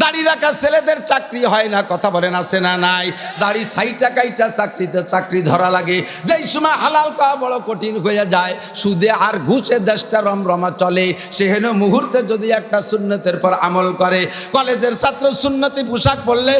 দাড়ি রাখা ছেলেদের চাকরি হয় না, কথা বলেন, আছে না নাই? দাড়ি সাইটা কাইটা চাকরিতে চাকরি ধরা লাগে। যেই সময় হালাল পাওয়া বড় কঠিন হয়ে যায়, সুদে আর ঘুষে দেশটা রমরমা চলে। সেহেন মুহূর্তে যদি একটা সুন্নতের পর আমল করে, কলেজের ছাত্র সুন্নতি পোশাক পরলে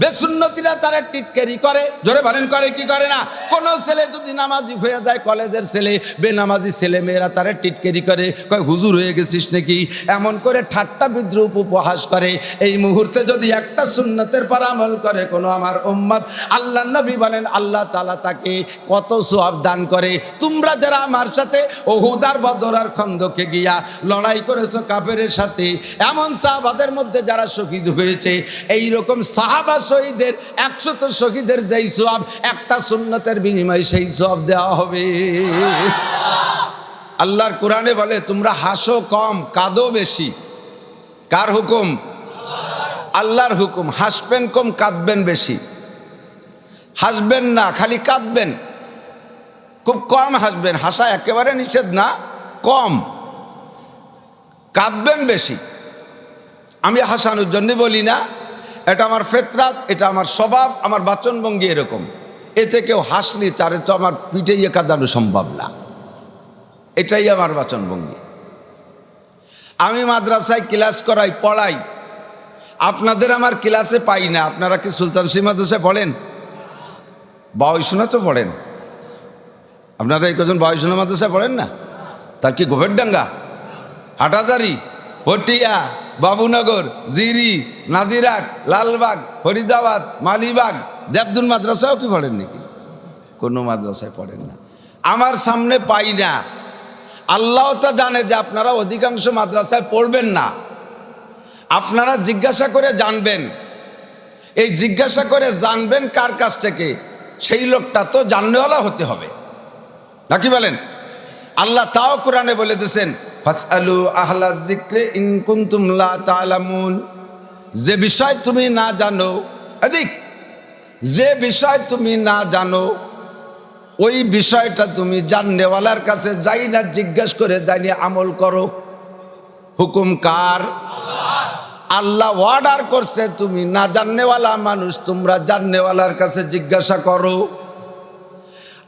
বেসুন্নতিরা তারা টিটকারি করে, জোরে বলেন করে, কি করে না? কোন ছেলে যদি নামাজি হয়ে যায়, কলেজের ছেলে, বেনামাজি ছেলে মেয়েরা তারা টিটকারি করে, কয়, হুজুর হয়ে গেছিস নাকি? এমন করে ঠাট্টা বিদ্রুপ উপহাস করে। এই মুহূর্তে যদি একটা সুন্নতের পর আমল করে কোনো আমার উম্মত, আল্লাহ নবী বলেন, আল্লাহ তালা তাকে কত সোয়াব দান করে। তোমরা যারা আমার সাথে ওহুদার বদরার খন্দকে গিয়া লড়াই করেছ কাফেরের সাথে, এমন সাহাবাদের মধ্যে যারা শহীদ হয়েছে এই রকম সাহাবা শহীদের, একশত শহীদের যেই সোয়াব একটা সুন্নতের বিনিময়ে সেই সোয়াব দেওয়া হবে। আল্লাহর কোরআনে বলে, তোমরা হাসো কম, কাঁদো বেশি। কার হুকুম? আল্লাহর হুকুম। হাসবেন কম, কাঁদবেন বেশি। হাসবেন না, খালি কাঁদবেন। খুব কম হাসবেন। হাসা একেবারে নিষেধ না, কম। কাঁদবেন বেশি। আমি হাসানোর জন্য বলি না এটা আমার ফেতরাত, এটা আমার স্বভাব, আমার বাচনভঙ্গি এরকম। এতে কেউ হাসলি, তারে তো আমার পিঠে ইয়ে কাঁদানো সম্ভব না। এটাই আমার বাচনভঙ্গি। আমি মাদ্রাসায় ক্লাস করাই, পড়াই। আপনাদের আমার ক্লাসে পাই না, আপনারা কি সুলতান সিং মাদ্রাসায় পড়েন? বাউসোনা তো পড়েন। আপনারা এই কজন বাউসোনা মাদ্রাসায় পড়েন না? তার কি গোভেরডাঙ্গা হাটাজারি হটিয়া? বাবুনগর, জিরি, নাজিরাট, লালবাগ, ফরিদাবাদ, মালিবাগ, দেবদুন মাদ্রাসাও কি পড়েন নাকি? কোনো মাদ্রাসায় পড়েন না। আমার সামনে পাই না। আল্লাহ তো জানে যে আপনারা অধিকাংশ মাদ্রাসায় পড়বেন না। আপনারা জিজ্ঞাসা করে জানবেন। এই জিজ্ঞাসা করে জানবেন কার কাছ থেকে? সেই লোকটা তো জাননেওয়ালা হতে হবে। নাকি বলেন? আল্লাহ তাও কোরআনে বলে দিয়েছেন ফাসআলু আহলা যিকরি ইন কুনতুম লা তা'লামুন যে বিষয় তুমি না জানো, এদিক, যে বিষয় তুমি না জানো, ওই বিষয়টা তুমি জাননেওয়ালার কাছে যাই না জিজ্ঞেস করে জানিয়ে আমল করো। হুকুম কার? আল্লাহ অর্ডার করছে তুমি না জাননেওয়ালা মানুষ, তোমরা জাননেওয়ালার কাছে জিজ্ঞাসা করো।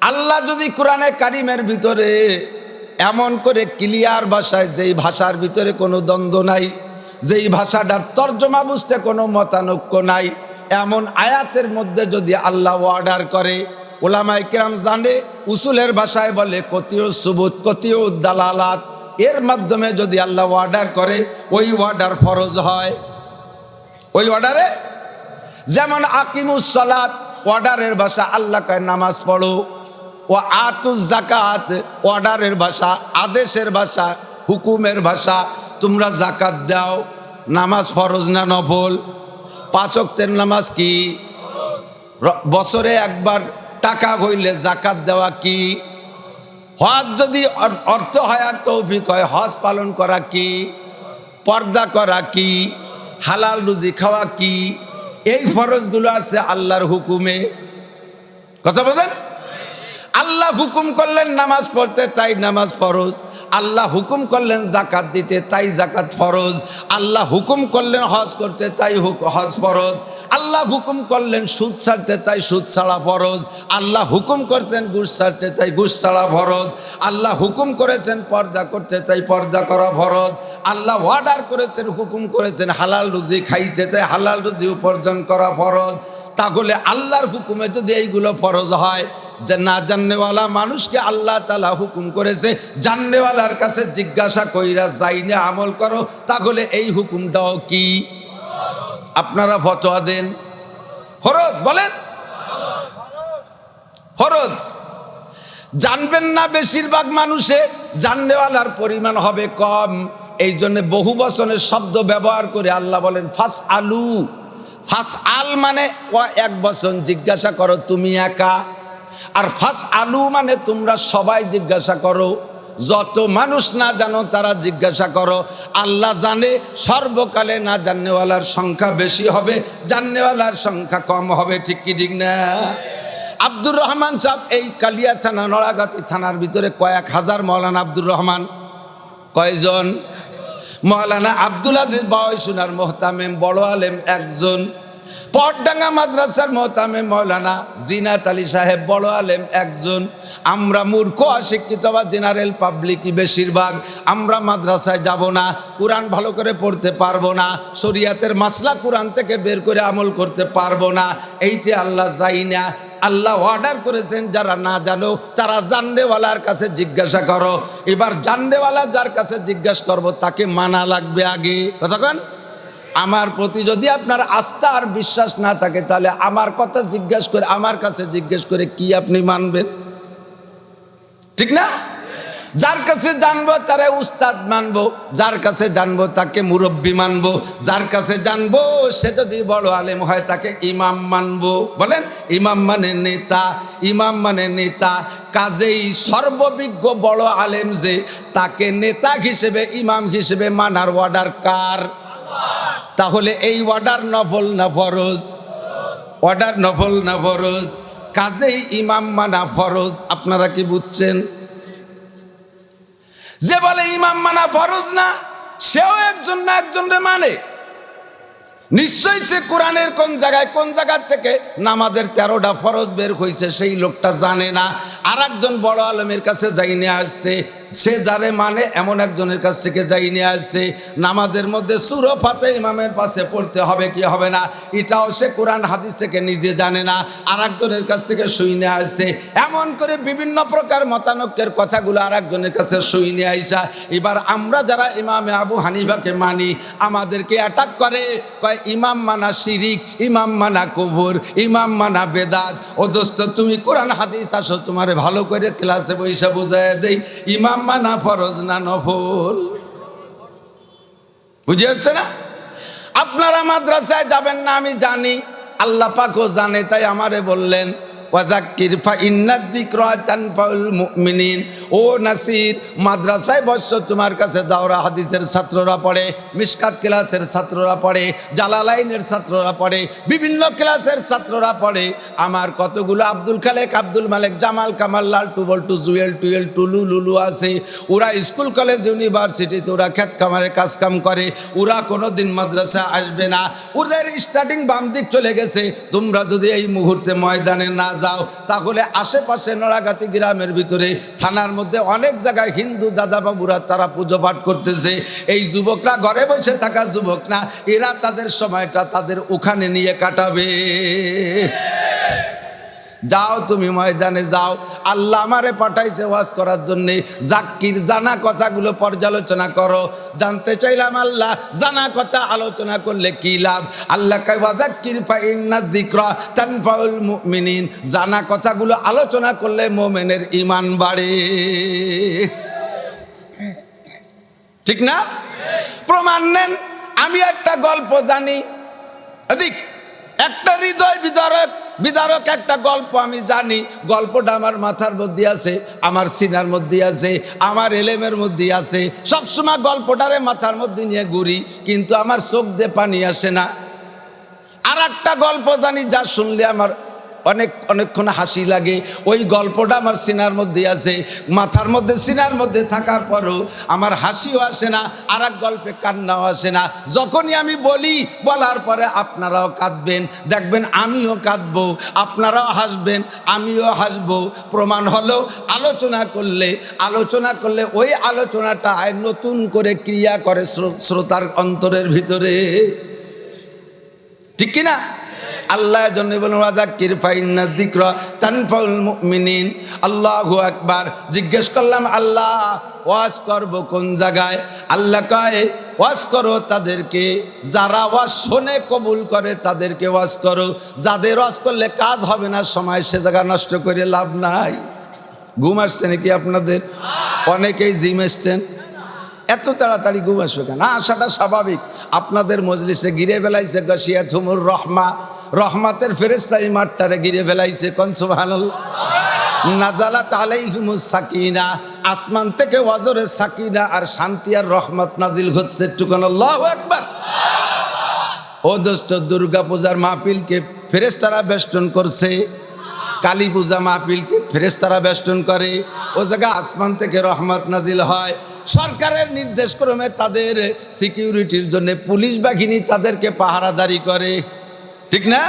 আল্লাহ যদি কোরআনে কারিমের ভিতরে এমন করে ক্লিয়ার ভাষায় যেই ভাষার ভিতরে কোনো দ্বন্দ্ব নাই, যেই ভাষাটার তর্জমা বুঝতে কোনো মতানৈক্য নাই, এমন আয়াতের মধ্যে যদি আল্লাহ অর্ডার করে ওলামাই কিরাম জানে, উসুলের ভাষায় বলে কতিও সুবুত কতিও দালালাত। এর মাধ্যমে যদি আল্লাহ অর্ডার করে, ওই অর্ডার ফরজ হয়। ওই অর্ডারে যেমন আকিমুস সালাত অর্ডারের ভাষা আল্লাহ কয়, নামাজ পড়ো। ও আতুস জাকাত অর্ডারের ভাষা, আদেশের ভাষা, হুকুমের ভাষা। তোমরা জাকাত দাও, নামাজ ফরজ না নফল? পাঁচক্তের নামাজ কি? বছরে একবার টাকা হইলে জাকাত দেওয়া কি? হজ যদি অর- অর্থ হয় আর তৌফিক হয়, হজ পালন করা কি? পর্দা করা কি? হালাল রুজি খাওয়া কি? এই ফরজগুলো আছে আল্লাহর হুকুমে। কথা বলছেন? আল্লাহ হুকুম করলেন নামাজ পড়তে, তাই নামাজ ফরজ। আল্লাহ হুকুম করলেন জাকাত দিতে, তাই জাকাত ফরজ। আল্লাহ হুকুম করলেন হজ করতে, তাই হজ ফরজ। আল্লাহ হুকুম করলেন সুদ ছাড়তে, তাই সুদ ছাড়া ফরজ। আল্লাহ হুকুম করছেন ঘুষ ছাড়তে, তাই ঘুষ ছাড়া ফরজ। আল্লাহ হুকুম করেছেন পর্দা করতে, তাই পর্দা করা ফরজ। আল্লাহ অর্ডার করেছেন, হুকুম করেছেন হালাল রুজি খাইতে, তাই হালাল রুজি উপার্জন করা ফরজ। তাহলে আল্লাহর হুকুমে যদি এইগুলো ফরজ হয় যে না জাননেওয়ালা মানুষকে আল্লাহ তালা হুকুম করেছে, জাননেওয়ালার কাছে জিজ্ঞাসা কইরা যাইনে আমল করো, তাহলে এই হুকুমটাও কি? আপনারা ফতোয়া দেন। ফরজ, বলেন? ফরজ। জানবেন না বেশিরভাগ মানুষে, জাননেওয়ালার পরিমাণ হবে কম। এই জন্য বহু বচনের শব্দ ব্যবহার করে আল্লাহ বলেন ফাস আলু ফাস আল মানে এক বচন, জিজ্ঞাসা করো, তুমি একা? আর ফাস আলু মানে তোমরা সবাই জিজ্ঞাসা করো। যত মানুষ না জানো, তারা জিজ্ঞাসা করো। আল্লাহ জানে, সর্বকালে না জাননেওয়ালার সংখ্যা বেশি হবে, জাননেওয়ালার সংখ্যা কম হবে, ঠিক কি ঠিক না? আব্দুর রহমান সাহেব এই কালিয়া থানা, নড়াগাতি থানার ভিতরে কয়েক হাজার মৌলানা আব্দুর রহমান। কয়জন? মৌলানা আব্দুল আজিজ বাউসুনার মোহতামেম, বড় আলেম একজন। পটডাঙ্গা মাদ্রাসার মোহতামে মৌলানা জিনাত আলী সাহেব বড় আলেম একজন। আমরা মূর্খ, অশিক্ষিত বা জেনারেল পাবলিকই বেশিরভাগ। আমরা মাদ্রাসায় যাব না, কোরআন ভালো করে পড়তে পারব না, শরিয়াতের মাসলা কোরআন থেকে বের করে আমল করতে পারব না। এইটি আল্লাহ যাই না, আল্লাহ অর্ডার করেছেন, যারা না জানো, তারা জানডেওয়ালার কাছে জিজ্ঞাসা করো। এবার জানডেওয়ালা যার কাছে জিজ্ঞাসা করব, তাকে মানা লাগবে আগে। কতক্ষণ আমার প্রতি যদি আপনার আস্থা আর বিশ্বাস না থাকে, তাহলে আমার কথা জিজ্ঞেস করে, আমার কাছে জিজ্ঞেস করে কি আপনি মানবেন? ঠিক না? যার কাছে জানব, তারে উস্তাদ মানবো। যার কাছে জানব, তাকে মুরব্বী মানবো। যার কাছে জানব, সে যদি বড় আলেম হয়, তাকে ইমাম মানবো। বলেন, ইমাম মানে নেতা, ইমাম মানে নেতা। কাজেই সর্ববিজ্ঞ বড় আলেম যে, তাকে নেতা হিসেবে, ইমাম হিসেবে মানার অর্ডার কার? তাহলে এই অর্ডার নফল না ফরজ? অর্ডার নফল না ফরজ? কাজেই ইমাম মানা ফরজ, আপনারা কি বুঝছেন? যে বলে ইমাম মানা ফরজ না, সেও একজন না একজনরে মানে। নিশ্চয়ই সে কোরআনের কোন জায়গায়, কোন জায়গার থেকে নামাজের তেরোটা ফরজ বের হয়েছে সেই লোকটা জানে না। আর একজন বড় আলমের কাছে যাই নিয়ে আসছে সে যারে মানে এমন একজনের কাছ থেকে যাই নিয়ে আসছে। নামাজের মধ্যে সুরো ফাতে ইমামের পাশে পড়তে হবে কি হবে না? এটাও সে কোরআন হাদিস থেকে নিজে জানে না। আর একজনের কাছ থেকে শুই নিয়ে আসছে। এমন করে বিভিন্ন প্রকার মতানক্যের কথাগুলো আর একজনের কাছে শুই নিয়ে আইসা। এবার আমরা যারা ইমামে আবু হানিফাকে মানি, আমাদেরকে অ্যাটাক করে। কয়, ইমাম মানা শিরিক, ইমাম মানা কবুর, ইমাম মানা বেদাত। ও দোস্ত, তুমি কোরআন হাদিস আসো, তোমারে ভালো করে ক্লাসে বৈশা বুঝাই দেই। ইমাম মানা ফরজ না নফল। বুঝে হচ্ছে না? আপনারা মাদ্রাসায় যাবেন না, আমি জানি। আল্লাহ পাকও জানে, তাই আমারে বললেন ওয়াজাক্কির ফা ইন্নাদ যিকরা তানফাউল মুমিনিন। ও নাসির, মাদ্রাসায় বসছো, তোমার কাছে দাওরা হাদিসের ছাত্ররা পড়ে, মিশকাত ক্লাসের ছাত্ররা পড়ে, জালালাইনের ছাত্ররা পড়ে, বিভিন্ন ক্লাসের ছাত্ররা পড়ে। আমার কতগুলো আব্দুল খালেক, আব্দুল মালেক, জামাল, কামাল, লাল, টুবল, টু, জুয়েল, টুয়েল টুলু লুলু আছে। ওরা স্কুল, কলেজ, ইউনিভার্সিটিতে ওরা খ্যাত কামারে কাজ কাম করে। ওরা কোনো দিন মাদ্রাসা আসবে না। ওদের স্টার্টিং বাম দিক চলে গেছে। তোমরা যদি এই মুহূর্তে ময়দানে না যাও, তাহলে আশেপাশে নড়াগাতি গ্রামের ভিতরে, থানার মধ্যে অনেক জায়গায় হিন্দু দাদা বাবুরা তারা পুজো পাঠ করতেছে। এই যুবকরা ঘরে বসে থাকা যুবক না, এরা তাদের সময়টা তাদের ওখানে নিয়ে কাটাবে। যাও তুমি ময়দানে যাও। আল্লাহ আমারে পাঠাইছে ওয়াজ করার জন্যে। জাক্কির জানা কথাগুলো পর্যালোচনা করো। জানতে চাইলাম আল্লাহ, জানা কথা আলোচনা করলে কি লাভ? আল্লাহ কাইবা জাক্কির ফাইন্না যিকরা তানফাউল মুমিনিন। জানা কথাগুলো আলোচনা করলে মোমেনের ইমান বাড়ে। ঠিক না? প্রমাণ নেন, আমি একটা গল্প জানি। এদিক, একটা হৃদয় বিদারক বিদারক একটা গল্প আমি জানি, গল্পটা আমার মাথার মধ্যে আছে, আমার সিনার মধ্যে আছে, আমার এলেমের মধ্যে আছে। সবসময় গল্পটারে মাথার মধ্যে নিয়ে ঘুরি, কিন্তু আমার চোখ দিয়ে পানি আসে না। আর একটা গল্প জানি, যা শুনলে আমার অনেক, অনেকক্ষণ হাসি লাগে। ওই গল্পটা আমার সিনার মধ্যে আছে। মাথার মধ্যে, সিনার মধ্যে থাকার পরও আমার হাসিও আসে না আর এক গল্পে কান্নাও আসে না। যখনই আমি বলি, বলার পরে আপনারাও কাঁদবেন। দেখবেন আমিও কাঁদবো, আপনারাও হাসবেন, আমিও হাসব। প্রমাণ হলো, আলোচনা করলে আলোচনা করলে ওই আলোচনাটা নতুন করে ক্রিয়া করে শ্রোতার অন্তরের ভিতরে। ঠিক কিনা? আল্লাহ জন্য বলুন আল্লাহু আকবার। জিজ্ঞেস করলাম, আল্লাহ, ওয়াজ করব কোন জায়গায়? আল্লাহ কয়, ওয়াজ করো তাদেরকে, যারা ওয়াজ শোনে কবুল করে তাদেরকে ওয়াজ করো। যাদের ওয়াজ করলে কাজ হবে না, সময় সে জায়গা নষ্ট করে লাভ নাই। ঘুম আসছে নাকি আপনাদের? অনেকেই জিম এসছেন। এত তাড়াতাড়ি ঘুম আসবে কেন? আসাটা স্বাভাবিক। আপনাদের মজলিসে গিরে বেলাইছে গসিয়া থুমুর রহমা। রহমাতের ফেরেস্তা এই মাঠটারে গিরে বেলাইছে কনসুবাহান নাজালাত আলাইহিমুস সাকিনা, আসমান থেকে ওয়াজরে সাকিনা আর শান্তি আর রহমত নাজিল হচ্ছে টুকান আল্লাহু একবার ও দোস্ত, দুর্গা পূজার মাহফিলকে ফেরেস্তারা বেষ্টন করছে, কালী পূজা মাহফিলকে ফেরেস্তারা বেষ্টন করে, ও জায়গা আসমান থেকে রহমত নাজিল হয়। সরকারের নির্দেশ ক্রমে তাদের সিকিউরিটির জন্য পুলিশ বাহিনী তাদেরকে পাহারাদারি করে। ঠিক না?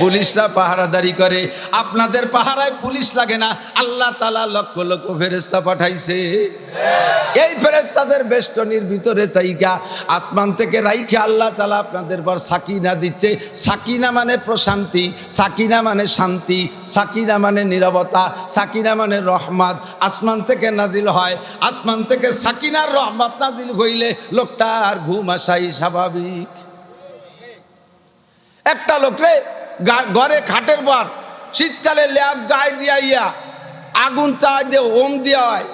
পুলিশরা পাহারাদারি করে। আপনাদের পাহারায় পুলিশ লাগে না। আল্লাহ তালা লক্ষ লক্ষ ফেরেস্তা পাঠাইছে। এই ফেরেস্তাদের বেষ্টনীর ভিতরে তাইকা আসমান থেকে রাইখে আল্লাহ তালা আপনাদের পর সাকিনা দিচ্ছে। সাকিনা মানে প্রশান্তি, সাকিনা মানে শান্তি, সাকিনা মানে নিরবতা, সাকিনা মানে রহমত। আসমান থেকে নাজিল হয়। আসমান থেকে সাকিনার রহমত নাজিল হইলে লোকটার ঘুম আসাই স্বাভাবিক। একটা লোকরে ঘরে খাটের পর শীতকালে ল্যাব গায়ে দিয়া ইয়া আগুন চা দিয়ে ওম দেওয়া হয়।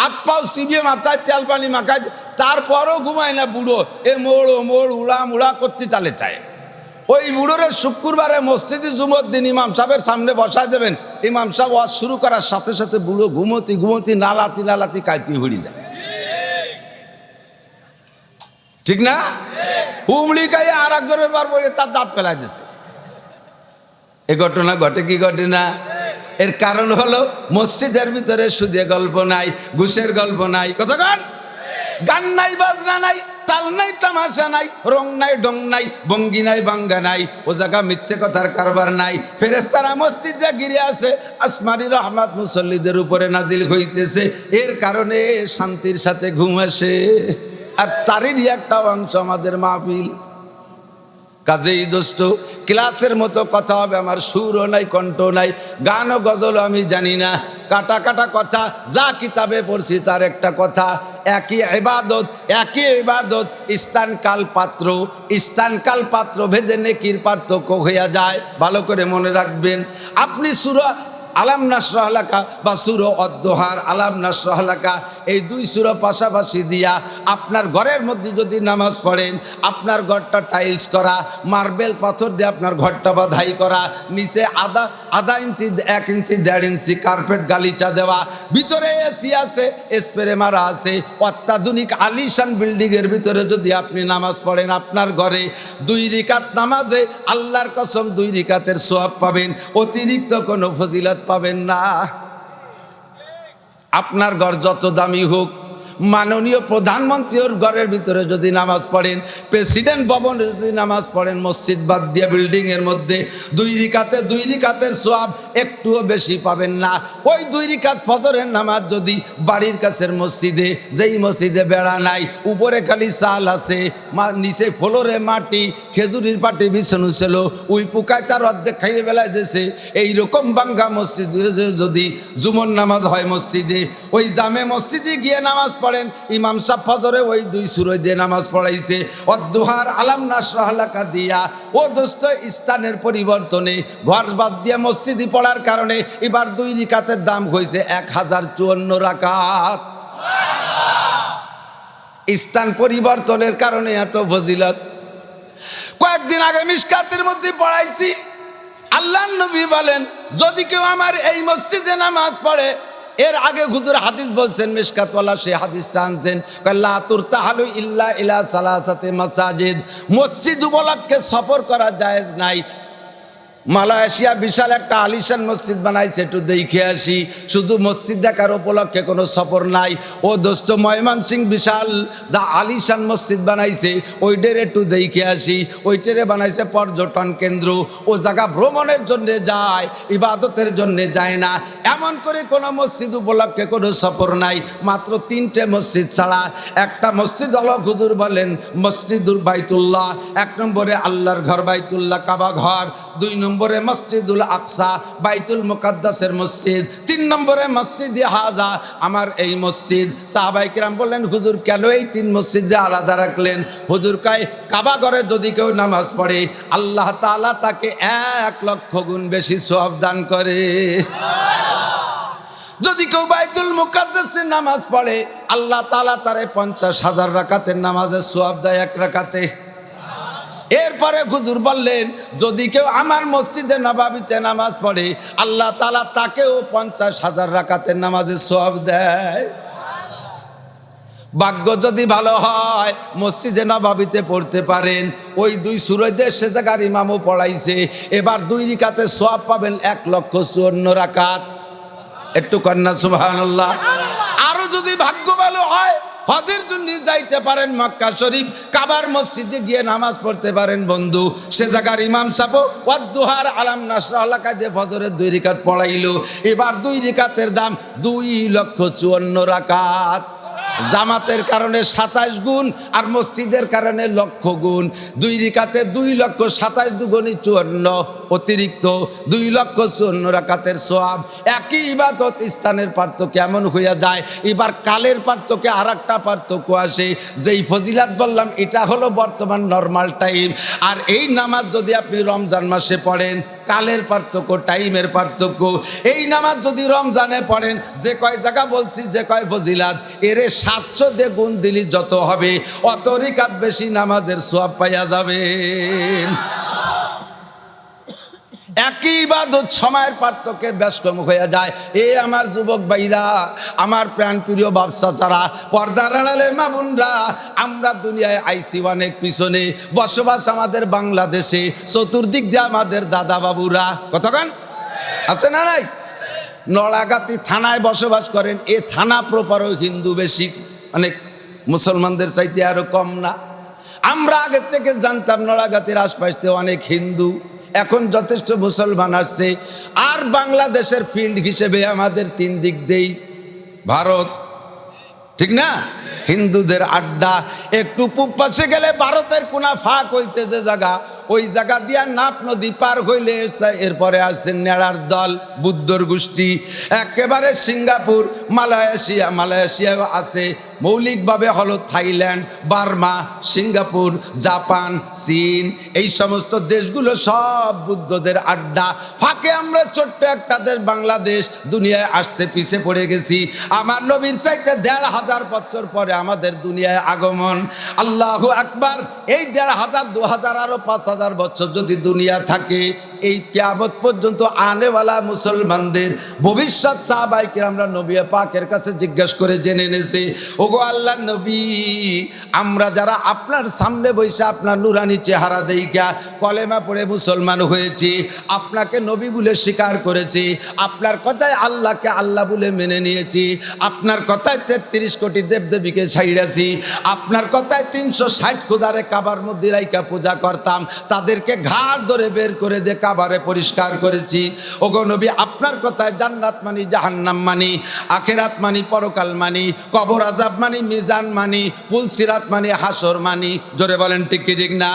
হাত পাও সিবিয়ে মাথায় তেল পানি মাখায় তারপরও ঘুমায় না বুড়ো। এ মোড়, ও মোড়, উড়া মুড়া করতে চালে চায়। ওই বুড়োরে শুক্রবারে মসজিদে জুমত দিন ইমাম সাহেবের সামনে বসায় দেবেন। ইমাম সাহেব ওয়াজ শুরু করার সাথে সাথে বুড়ো ঘুমতি ঘুমতি নালাতি নালাতি কাইতে হড়ি যায়। ঠিক না? হুমড়ি খাই আর একজনের বার বলে তার দাঁত ফেলাই দিছে। এ ঘটনা ঘটে কি ঘটে না? এর কারণ হলো মসজিদের ভিতরে সুদে গল্প নাই, ঘুষের গল্প নাই। কতক্ষণ গান নাই, বাজনা নাই, তাল নাই, তামাশা নাই, রং নাই ডং নাই ভঙ্গি নাই, বাঙ্গা নাই, ও জায়গা মিথ্যে কথার কারবার নাই। ফেরেস্তারা মসজিদে গিরে আছে, আসমানি রহমাত মুসল্লিদের উপরে নাজিল হইতেছে। এর কারণে শান্তির সাথে ঘুম আসে। আর তারই একটা অংশ আমাদের মাহফিল। কাজেই দোস্ত ক্লাসের মতো কথা হবে, আমার সুরও নাই কণ্ঠ নাই গান ও গজলও আমি জানি না। কাটা কাটা কথা, যা কিতাবে পড়ছি তার একটা কথা, একই ইবাদত একই ইবাদত স্থানকাল পাত্র স্থানকাল পাত্র ভেদে নেকির পার্থক্য হইয়া যায়। ভালো করে মনে রাখবেন, আপনি সুরা আলাম নাসরাহলাকা বা সুরো অদ্দোহার আলাম নাসরাহলাকা এই দুই সুরো পাশাপাশি দিয়া আপনার ঘরের মধ্যে যদি নামাজ পড়েন, আপনার ঘরটা টাইলস করা মার্বেল পাথর দিয়ে আপনার ঘরটা বাধাই করা, নিচে আধা আধা ইঞ্চি, এক ইঞ্চি, দেড় ইঞ্চি কার্পেট গালিচা দেওয়া, ভিতরে এসি আছে স্প্রে মারা আছে, অত্যাধুনিক আলিশান বিল্ডিংয়ের ভিতরে যদি আপনি নামাজ পড়েন, আপনার ঘরে দুই রিকাত নামাজে আল্লাহর কসম দুই রিকাতের সোয়াব পাবেন, অতিরিক্ত কোনো ফজিলত পাবেন না। আপনার ঘর যত দামি হোক মাননীয় প্রধানমন্ত্রীর ঘরের ভিতরে যদি নামাজ পড়েন, প্রেসিডেন্ট ভবনে যদি নামাজ পড়েন, মসজিদ বাদ দিয়ে বিল্ডিংয়ের মধ্যে, দুই রিকাতে, দুই রিকাতের সোয়াব একটুও বেশি পাবেন না। ওই দুই রিকাত ফজরের নামাজ যদি বাড়ির কাছের মসজিদে, যেই মসজিদে বেড়া নাই, উপরে খালি চাল আছে নিচে ফ্লোরে মাটি, খেজুরির পাটি বিছানো ছিল, ওই পোকায় তার অর্ধেক খাইয়ে বেলায় দিয়েছে। এইরকম বাঙ্গা মসজিদ যদি জুমন নামাজ হয় মসজিদে, ওই জামে মসজিদে গিয়ে নামাজ পড়েন, ইমাম সাহ ফজরে ওই দুই সুরই দিয়ে নামাজ পড়াইছে। অদ্দুহার আলাম নাসরাহলাকা দিয়া, ও দোস্ত স্থানের পরিবর্তনে ঘর বাদ দিয়ে মসজিদে পড়ার কারণে এবার দুই রিকাতের দাম হয়েছে এক হাজার চুয়ান্ন রাকাত। স্থান পরিবর্তনের কারণে এত ফজিলত। কয়েকদিন আগে মিসকাতের মধ্যে পড়াইছি। আল্লাহ নবী বলেন, যদি কেউ আমার এই মসজিদে নামাজ পড়ে এর আগে হুজুর হাদিস বলছেন, মিসকাতওয়ালা সে হাদিসটা আনছেন লাতুর তাহালু ইল্লা ইলা সালাসাতে মাসাজিদ। মসজিদ উপলক্ষে সফর করা জায়েজ নাই। মালয়েশিয়া বিশাল একটা আলিশান মসজিদ বানাইছে, একটু দেখে আসি। শুধু মসজিদ দেখার উপলক্ষে কোনো সফর নাই। ও দোস্ত ময়মনসিং বিশাল দা আলিশান মসজিদ বানাইছে, ওইটার একটু দেখে আসি। ওইটারে বানাইছে পর্যটন কেন্দ্র। ও জায়গা ভ্রমণের জন্য যায়, ইবাদতের জন্য যায় না। এমন করে কোনো মসজিদ উপলক্ষে কোনো সফর নাই। মাত্র তিনটে মসজিদ ছাড়া। একটা মসজিদ হল হুজুর বলেন, মসজিদুল বাইতুল্লাহ। এক নম্বরে আল্লাহর ঘর বাইতুল্লাহ, কাবা ঘর। দুই নম্বরে মসজিদুল আকসা, বাইতুল মুকাদ্দাসের মসজিদ। তিন নম্বরে মসজিদ হাজা, আমার এই মসজিদ। সাহাবাই কিরাম বললেন, হুজুর, কেন এই তিন মসজিদে আলাদা রাখলেন? হুজুর কায়, কাবা ঘরে যদি কেউ নামাজ পড়ে, আল্লাহ তাআলা তাকে এক লক্ষ গুণ বেশি সব দান করে। যদি কেউ বাইতুল মুকাদ্দাসে নামাজ পড়ে, আল্লাহ তালা তারে পঞ্চাশ হাজার রাকাতের নামাজের সোয়াব দেয় এক রাকাতে। এরপরে হুজুর বললেন, যদি কেউ আমার মসজিদে নবাবিতে নামাজ পড়ে, আল্লাহ তালা তাকেও পঞ্চাশ হাজার রাকাতের নামাজের সব দেয়। ভাগ্য যদি ভালো হয়, মসজিদে নবাবিতে পড়তে পারেন। ওই দুই সুরদের সে জায়গার ইমামও পড়াইছে। এবার দুই রিকাতে সব পাবেন এক লক্ষ চুয়ান্ন রাকাত। একটু কন্যা সুবহানাল্লাহ। আরও যদি ভাগ্য ভালো হয় হজের জন্য যাইতে পারেন মক্কা শরীফ কাবার মসজিদে গিয়ে নামাজ পড়তে পারেন বন্ধু। সে জায়গার ইমাম সাপো ওয়াদ্দুহার আলাম নাসরা এলাকায় দিয়ে ফজরের দুই রিকাত পড়াইল। এবার দুই রিকাতের দাম দুই লক্ষ চুয়ান্ন রাকাত। জামাতের কারণে সাতাশ গুণ আর মসজিদের কারণে লক্ষ গুণ। দুই রিকাতে দুই লক্ষ সাতাশ দুগুণই চুয়ান্ন। অতিরিক্ত দুই লক্ষ চুয়ান্ন রাকাতের সোয়াব। একই ইবাদত স্থানের পার্থক্য এমন হইয়া যায়, এবার কালের পার্থক্যে আর একটা পার্থক্য আসে। যেই ফজিলাত বললাম, এটা হলো বর্তমান নর্মাল টাইম আর এই নামাজ যদি আপনি রমজান মাসে পড়েন, কালের পার্থক্য টাইমের পার্থক্য, এই নামাজ যদি রমজানে পড়েন, যে কয় জায়গা বলছি, যে কয় ফজিলাত, এরে সাতশো দিয়ে গুণ দিলি যত হবে, অত রিকাত বেশি নামাজের সোয়াব পাইয়া যাবেন। একই ইবাদত সময়ের পার্থক্যে ব্যস্তম হয়ে যায়। এ আমার যুবক ভাইরা, আমার প্রাণ প্রিয় ব্যবসা ছাড়া পর্দার আড়ালের মা বোনরা, আমরা দুনিয়ায় আইসি অনেক পিছনে। বসবাস আমাদের বাংলাদেশে, চতুর্দিক দিয়ে আমাদের দাদা বাবুরা কতক্ষণ আছে না নাই? নড়াগাতি থানায় বসবাস করেন, এ থানা প্রপারও হিন্দু বেশি। অনেক মুসলমানদের চাইতে আরও কম না। আমরা আগের থেকে জানতাম নড়াগাতির আশপাশতে অনেক হিন্দু। এখন যথেষ্ট মুসলমান আসছে। আর বাংলাদেশের ফিল্ড হিসেবে আমাদের তিন দিক দেই, ভারত, ঠিক না? হিন্দুদের আড্ডা, একটু পূব পাশে গেলে ভারতের কোনা ফাঁক হয়েছে যে জায়গা, ওই জায়গা দিয়া নাপ নদী পার হইলে এরপরে আসছে নেড়ার দল, বুদ্ধর গোষ্ঠী। একেবারে সিঙ্গাপুর, মালয়েশিয়া, মালয়েশিয়াও আছে মৌলিকভাবে হলো থাইল্যান্ড, বার্মা, সিঙ্গাপুর, জাপান, চীন, এই সমস্ত দেশগুলো সব বুদ্ধদের আড্ডা। ফাঁকে আমরা ছোট্ট একটা দেশ বাংলাদেশ দুনিয়ায় আসতে পিছে পড়ে গেছি। আমার নবীর চাইতে দেড় হাজার বছর পরে আমাদের দুনিয়ায় আগমন। আল্লাহ আকবার, এই দেড় হাজার, দু হাজার আরও পাঁচ হাজার বছর যদি দুনিয়া থাকে এই কিয়ামত পর্যন্ত আনেওয়ালা মুসলমানদের ভবিষ্যৎ সাহাবাইকে আমরা নবী পাকের কাছে জিজ্ঞেস করে জেনে এনেছি ওগো আল্লাহ নবী, আমরা যারা আপনার সামনে বসে আপনার নুরানি চেহারা দেইকা কলেমা পড়ে মুসলমান হয়েছি, আপনাকে নবী বলে স্বীকার করেছি, আপনার কথায় আল্লাহকে আল্লাহ বলে মেনে নিয়েছি, আপনার কথায় তেত্রিশ কোটি দেবদেবীকে ছাইড়াছি, আপনার কথায় তিনশো ষাট খুদারে কাবার মধ্যে রাইকা পূজা করতাম, তাদেরকে ঘাড় ধরে বের করে দিয়ে কাবারে পরিষ্কার করেছি। ওগো নবী, আপনার কথায় জান্নাত মানি, জাহান্নাম মানি, আখেরাত মানি, পরকাল মানি, কবর আজাব মানি, মিজান মানি পুলসিরাত মানি, হাসর মানি। জোরে বলেন ঠিক ঠিক না?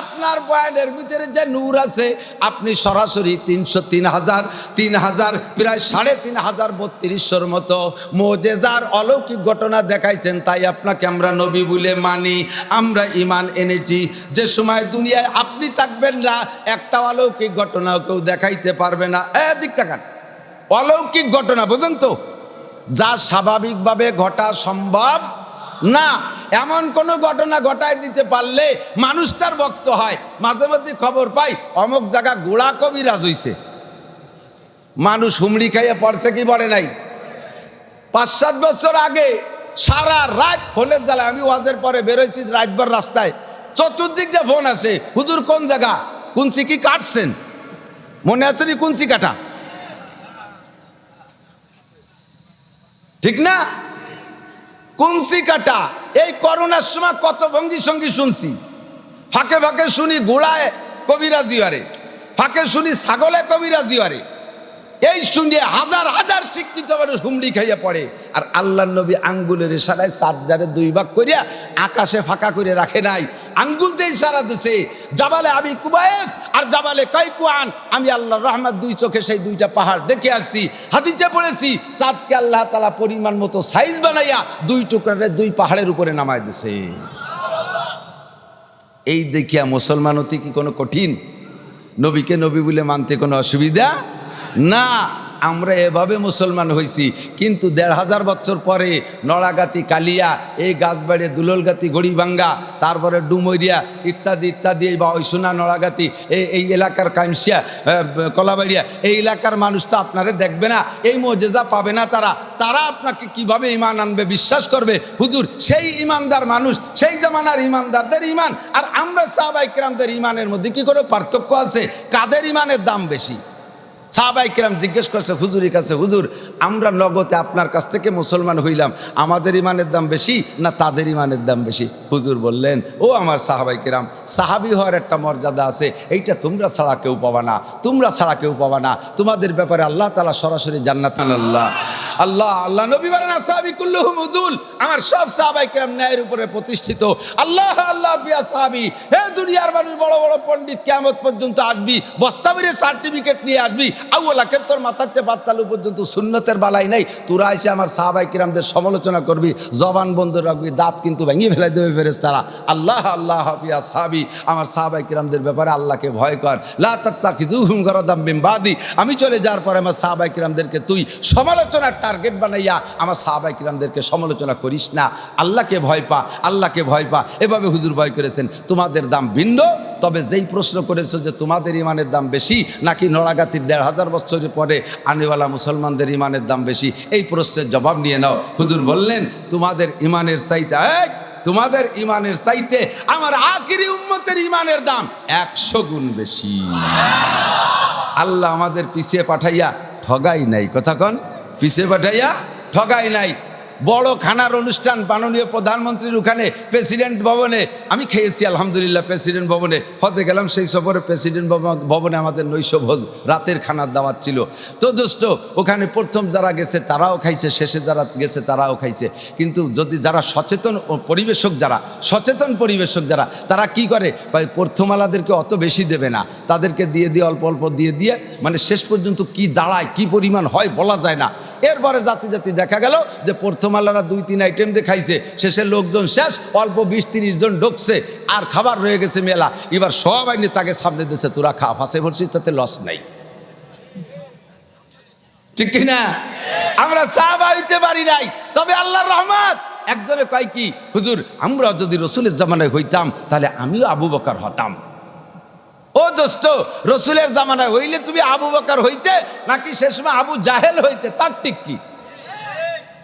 আপনার বয়ানের ভিতরে যে নূর আছে, আপনি সরাসরি তিনশো তিন হাজার তিন হাজার, প্রায় সাড়ে তিন হাজার বত্রিশশোর মতো মোজেজার অলৌকিক ঘটনা দেখাইছেন, তাই আপনাকে আমরা নবী বলে মানি। আমরা ইমান এনেছি। যে সময় দুনিয়ায় আপনি থাকবেন না একটা অলৌকিক ঘটনাও কেউ দেখাইতে পারবে না। এদিক তাকান। অলৌকিক ঘটনা, বোঝেন তো? যা স্বাভাবিকভাবে ঘটা সম্ভব না। এমন কোনো ঘটনা ঘটায় দিতে পারলে মানুষ তার ভক্ত হয়। মাঝে মধ্যে খবর পাই, অমুক জায়গা গোড়া কবিরাজ হইছে। মানুষ হুমড়ি খাইয়ে পড়ছে কি পড়ে নাই? পাঁচ সাত বছর আগে সারা রাত ফোনের জ্বালায়, আমি ওয়াজের পরে বেরোইছি রাতভর রাস্তায়। চতুর্দিক যে ফোন আছে হুজুর কোন জায়গা? কুঞ্চি কি কাটছেন? মনে আছে নি কুঞ্চি কাটা? ঠিক না? কুঞ্চি কাটা। এই করোনার সময় কত ভঙ্গি সঙ্গী শুনছি। ফাঁকে ফাঁকে শুনি গোড়ায় কবিরাজি আরে। ফাঁকে শুনি ছাগলে কবিরাজি আরে। এই শুনিয়ে হাজার হাজার শিক্ষিত মানুষ হুমড়ি খাইয়া পড়ে। আর আল্লাহ নবী আঙ্গুলের ইশারায় চারজারে দুই ভাগ করিয়া আকাশে ফাঁকা করে রাখে নাই। আঙ্গুল দিয়ে ইশারা দিছে, জাবালে আমি কুবায়েস আর জাবালে কৈকুয়ান আমি আল্লাহ রহমান দুই চোখে সেই দুইটা পাহাড় দেখে আসছি হাদিতে পড়েছি চাঁদকে আল্লাহ তালা পরিমাণ মতো সাইজ বানাইয়া দুই টুকরারে দুই পাহাড়ের উপরে নামায় দিছে। এই দেখিয়া মুসলমান হতে কি কোনো কঠিন? নবীকে নবী বলে মানতে কোনো অসুবিধা? না আমরা এভাবে মুসলমান হয়েছি কিন্তু দেড় হাজার বছর পরে নড়াগাতি কালিয়া এই গাছবাড়ি দুললগাতি গড়িভাঙ্গা তারপরে ডুমরিয়া ইত্যাদি ইত্যাদি বা ঐসুনা নড়াগাতি এই এই এলাকার আহ, কলাবাড়িয়া এই এলাকার মানুষ তো আপনারে দেখবে না এই মজেজা পাবে না তারা। তারা আপনাকে কীভাবে ইমান আনবে বিশ্বাস করবে? হুজুর সেই ইমানদার মানুষ সেই জামানার ইমানদারদের ইমান আর আমরা সাহাবাই কিরামদের ইমানের মধ্যে কি কোনো পার্থক্য আছে? কাদের ইমানের দাম বেশি? সাহাবাই কিরাম জিজ্ঞেস করছে, হুজুরের কাছে, হুজুর, আমরা নগদে আপনার কাছ থেকে মুসলমান হইলাম, আমাদের ইমানের দাম বেশি না তাদের ইমানের দাম বেশি? হুজুর বললেন, ও আমার সাহাবাই কিরাম, সাহাবি হওয়ার একটা মর্যাদা আছে, এইটা তোমরা ছাড়া কেউ পাবা না, তোমরা ছাড়া কেউ পাবা না। তোমাদের ব্যাপারে আল্লাহ তালা সরাসরি জান্নাত আল্লাহ। আল্লাহ আল্লাহ নবী বলেন সাহাবি কুল্লুহুম উদুল আমার সব সাহাবাই কিরাম ন্যায়ের উপরে প্রতিষ্ঠিত। আল্লাহ আল্লাহ পিয়া সাহাবি হে দুনিয়ার মানুষ, বড় বড় পণ্ডিত কেমত পর্যন্ত আসবি বস্তা বেরিয়ে সার্টিফিকেট নিয়ে আসবি। আউ্লাকের তোর মাথাতে বাত্তালু পর্যন্ত সুন্নতের বালাই নাই। তোরা এসে আমার সাহাবাই কিরামদের সমালোচনা করবি, জবান বন্ধ রাখবি, দাঁত কিন্তু ভেঙে ফেলে দেবে ফেরেস তারা আল্লাহ আল্লাহ হাফিয়া সাহাবি আমার সাহাবাই কিরামদের ব্যাপারে আল্লাহকে ভয় কর। লা তাত্তা কিছু হুম গরদাম বিম্বাদি আমি চলে যাওয়ার পরে আমার সাহাবাই কিরামদেরকে তুই সমালোচনার টার্গেট বানাইয়া আমার সাহাবাই কিরামদেরকে সমালোচনা করিস না। আল্লাহকে ভয় পা আল্লাহকে ভয় পা। এভাবে হুজুর ভয় করেছেন তোমাদের দাম ভিন্ন। তবে যেই প্রশ্ন করেছ যে তোমাদের ইমানের দাম বেশি নাকি নড়াগাতির দেড় হাজার বছরের পরে আনেওয়ালা মুসলমানদের ইমানের দাম বেশি? এই প্রশ্নের জবাব নিয়ে নাও। হুজুর বললেন তোমাদের ইমানের চাইতে এই, তোমাদের ইমানের চাইতে আমার আখিরি উম্মতের ইমানের দাম একশো গুণ বেশি। আল্লাহ আমাদের পিছিয়ে পাঠাইয়া ঠগাই নাই। কথা কন। পিছিয়ে পাঠাইয়া ঠগাই নাই। বড় খানার অনুষ্ঠান মাননীয় প্রধানমন্ত্রীর ওখানে, প্রেসিডেন্ট ভবনে। আমি খেয়েছি, আলহামদুলিল্লাহ, প্রেসিডেন্ট ভবনে। হজে গেলাম, সেই সফরে প্রেসিডেন্ট ভব- ভবনে আমাদের নৈশ ভোজ রাতের খানার দাওয়াত ছিল। তো দোস্ত, ওখানে প্রথম যারা গেছে, তারাও খাইছে, শেষে যারা গেছে, তারাও খাইছে। কিন্তু যদি যারা সচেতন পরিবেশক যারা, সচেতন পরিবেশক যারা, তারা কি করে? ভাই প্রথমালাদেরকে অত বেশি দেবে না। তাদেরকে দিয়ে দিয়ে, অল্প অল্প দিয়ে দিয়ে মানে শেষ পর্যন্ত কি দাঁড়ায়, কি পরিমাণ হয় বলা যায় না। এরপরে জাতি জাতি দেখা গেল যে প্রথমালারা দুই, তিন আইটেম দিয়ে খাইছে। শেষে লোকজন শেষ, অল্প বিশ, তিরিশ জন ঢুকছে। আর খাবার রয়ে গেছে মেলা। এবার সবাই নিয়ে তাকে সামনে দিয়েছে, তোরা খা, ফাঁসে ভরছিস তাতে লস নাই। ঠিক কি না? আমরা সাহাবা হইতে পারি নাই, তবে আল্লাহর রহমত। একজনে কয় কি, হুজুর, আমরা যদি রসুলের জামানায় হইতাম, তাহলে আমিও আবু বকার হতাম। ও দোস্ত, রসুলের জামানায় হইলে তুমি আবু বকার হইতে নাকি সে সময় আবু জাহেল হইতে? তার ঠিক কি?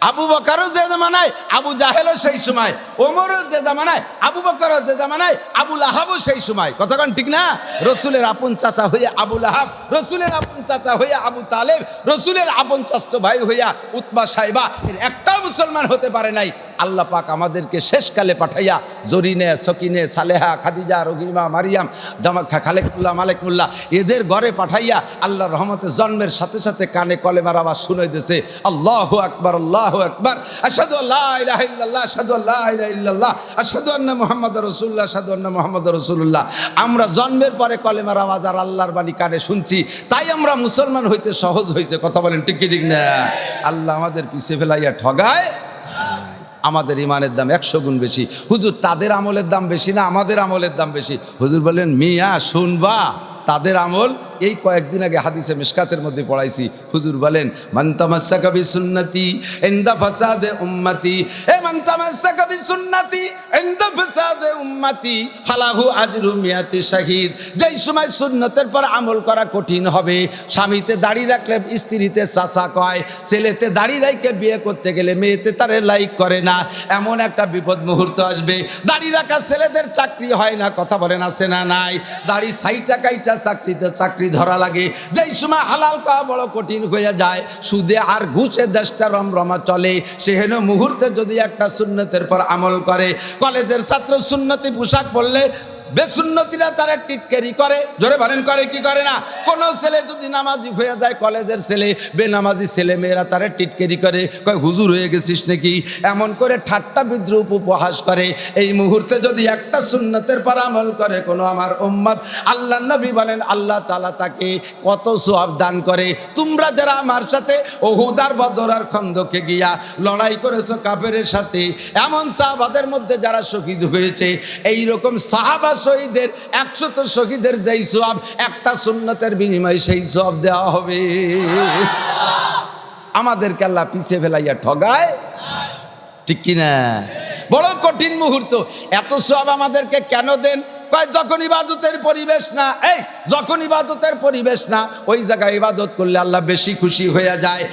আবু বকারও যে জামানায়, আবু জাহেলও সেই সময়। ওমরও যে জামানায়, আবু বকরও যে জামানায় আবুল আহাবও সেই সময়। কথাক্ষণ ঠিক না? রসুলের আপন চাচা হইয়া আবুল আহাব রসুলের আপন চাচা হইয়া আবু তালেব, রসুলের আপন চাস্ত ভাই হইয়া উতবা সাহেবা এর একটাও মুসলমান হতে পারে নাই। আল্লাহ পাক আমাদেরকে শেষকালে পাঠাইয়া জরিনে, সকিনে, সালেহা, খাদিজা, রহিমা, মারিয়াম জামা খালেকুল্লাহ, মালেকুল্লাহ এদের ঘরে পাঠাইয়া আল্লাহ রহমতের জন্মের সাথে সাথে কানে কলেমার আওয়াজ শুনে দিছে। আল্লাহ আকবর, আল্লাহ আকবার। আসাদু আল্লাহ ইল্লাল্লাহ আসাদু আল্লাহ ইল্লাল্লাহ আসাদু আন্না মুহাম্মদ রাসূলুল্লাহ আসাদু আন্না মুহাম্মদ রাসূলুল্লাহ। আমরা জন্মের পরে কলেমার আওয়াজ আর আল্লাহর বাণী কানে শুনছি, তাই আমরা মুসলমান হইতে সহজ হয়েছে কথা বলেন ঠিক ঠিক না? আল্লাহ আমাদের পিছিয়ে ফেলাইয়া ঠগায়। আমাদের ইমানের দাম একশো গুণ বেশি। হুজুর, তাদের আমলের দাম বেশি না আমাদের আমলের দাম বেশি? হুজুর বললেন, মিয়া, শুনবা, তাদের আমল এই কয়েকদিন আগে হাদিসে মিসকাতের মধ্যে পড়াইছি। হুজুর বলেন মন্তামাসা কবি সুন্নতি এন্দা ফাসাদে উম্মতি। এ মন্তামাসা কবি সুন্নতি এন্দা ফাসাদে উম্মতি, ফালাহু আজরু মিয়াতি শাহিদ। যেই সময় সুন্নতের পর আমল করা কঠিন হবে, স্বামীতে দাড়ি রাখলে স্ত্রীতে চাচা কয়, ছেলেতে দাড়ি রাইকে বিয়ে করতে গেলে মেয়েতে তারে লাইক করে না। এমন একটা বিপদ মুহূর্ত আসবে। দাড়ি রাখা ছেলেদের চাকরি হয় না, কথা আছে না নাই? দাড়ি সাইটা কাইটা চাকরিতে চাকরি ধরা লাগে। যেই সময় হালাল পাওয়া বড় কঠিন হয়ে যায়, সুদে আর ঘুষে দেশটা রমরমা চলে। সেহেন মুহূর্তে যদি একটা সুন্নতের পর আমল করে, কলেজের ছাত্র সুন্নতি পোশাক পরলে বেসুন্নতিরা তারা টিটকারি করে, জোরে বলেন করে, কি করে না? কোনো ছেলে যদি নামাজি হয়ে যায়, কলেজের ছেলে, বেনামাজি ছেলে মেয়েরা তারা টিটকারি করে, কয়, হুজুর হয়ে গেছিস নাকি? এমন করে ঠাট্টা বিদ্রুপ উপহাস করে। এই মুহূর্তে যদি একটা সুন্নতের পর আমল করে কোনো আমার উম্মত, আল্লাহ নবী বলেন, আল্লাহ তালা তাকে কত সোয়াব দান করে। তোমরা যারা আমার সাথে ও ওহুদার বদরার খন্দকে গিয়া লড়াই করেছ কাফেরের সাথে, এমন সাহাবাদের মধ্যে যারা শহীদ হয়েছে এই রকম সাহাবা শহীদের, একশত শহীদের যেই সোয়াব একটা সুন্নতের বিনিময়ে সেই সোয়াব দেওয়া হবে। আমাদেরকে আল্লাহ পিছিয়ে ফেলাইয়া ঠগায়। ঠিক কিনা? বড় কঠিন মুহূর্ত। এত সব আমাদেরকে কেন দেন? যখন ইবাদতের পরিবেশ না, এই, যখন ইবাদতের পরিবেশ না, ওই জায়গায় ইবাদত করলে আল্লাহ বেশি খুশি হয়ে যায়।